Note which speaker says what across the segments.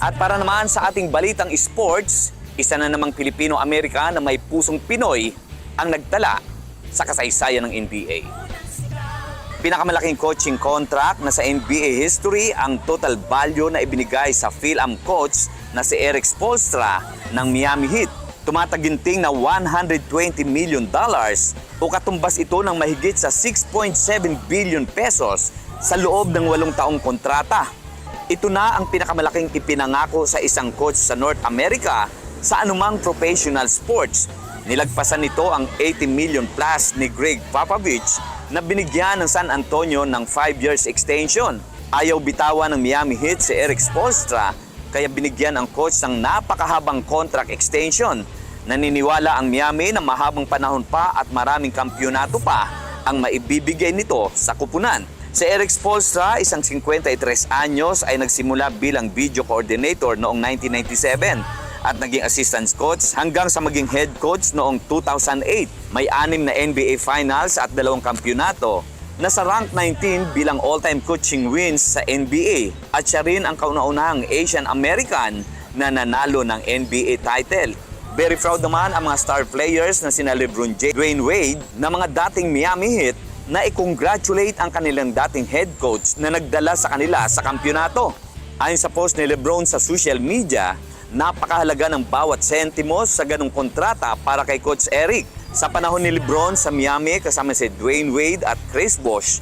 Speaker 1: At para naman sa ating balitang sports, isa na namang Pilipino-Amerika na may pusong Pinoy ang nagtala sa kasaysayan ng NBA. Pinakamalaking coaching contract na sa NBA history ang total value na ibinigay sa Phil-Am coach na si Eric Spoelstra ng Miami Heat. Tumataginting na 120 million dollars o katumbas ito ng mahigit sa 6.7 billion pesos sa loob ng walong taong kontrata. Ito na ang pinakamalaking ipinangako sa isang coach sa North America sa anumang professional sports. Nilagpasan nito ang 80 million plus ni Greg Popovich na binigyan ng San Antonio ng 5 years extension. Ayaw bitawan ng Miami Heat si Eric Spoelstra kaya binigyan ang coach ng napakahabang contract extension. Naniniwala ang Miami na mahabang panahon pa at maraming kampyonato pa ang maibibigay nito sa kupunan. Si Eric Spoelstra, isang 53 anyos, ay nagsimula bilang video coordinator noong 1997 at naging assistant coach hanggang sa maging head coach noong 2008. May anim na NBA Finals at dalawang kampyonato. Nasa rank 19 bilang all-time coaching wins sa NBA at siya rin ang kauna-unahang Asian American na nanalo ng NBA title. Very proud naman ang mga star players na sina LeBron James, Dwayne Wade na mga dating Miami Heat na i-congratulate ang kanilang dating head coach na nagdala sa kanila sa kampyonato. Ayon sa post ni LeBron sa social media, napakahalaga ng bawat sentimos sa ganong kontrata para kay Coach Eric. Sa panahon ni LeBron sa Miami kasama si Dwayne Wade at Chris Bosh,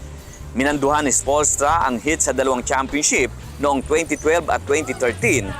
Speaker 1: minanduhan ni Spolstra ang hit sa dalawang championship noong 2012 at 2013.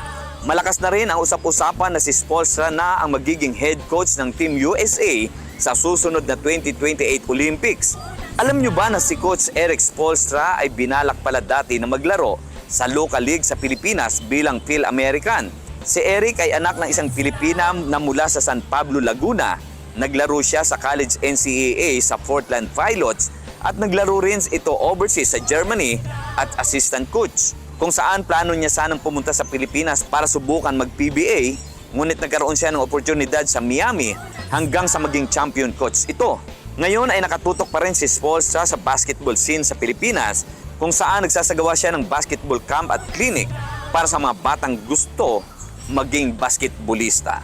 Speaker 1: Malakas na rin ang usap-usapan na si Spolstra na ang magiging head coach ng Team USA sa susunod na 2028 Olympics. Alam nyo ba na si Coach Eric Spolstra ay binalak pala dati na maglaro sa local league sa Pilipinas bilang Phil American? Si Eric ay anak ng isang Pilipina na mula sa San Pablo, Laguna. Naglaro siya sa college NCAA sa Portland Pilots at naglaro rin ito overseas sa Germany at assistant coach. Kung saan plano niya sanang pumunta sa Pilipinas para subukan mag-PBA, ngunit nagkaroon siya ng oportunidad sa Miami hanggang sa maging champion coach ito. Ngayon ay nakatutok pa rin si Spolstra sa basketball scene sa Pilipinas kung saan nagsasagawa siya ng basketball camp at clinic para sa mga batang gusto maging basketballista.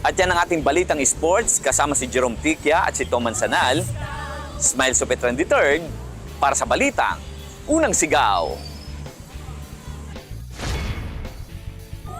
Speaker 1: At yan ang ating balitang sports kasama si Jerome Tikia at si Toman Sanal. Smile Supetran III para sa balitang Unang Sigaw.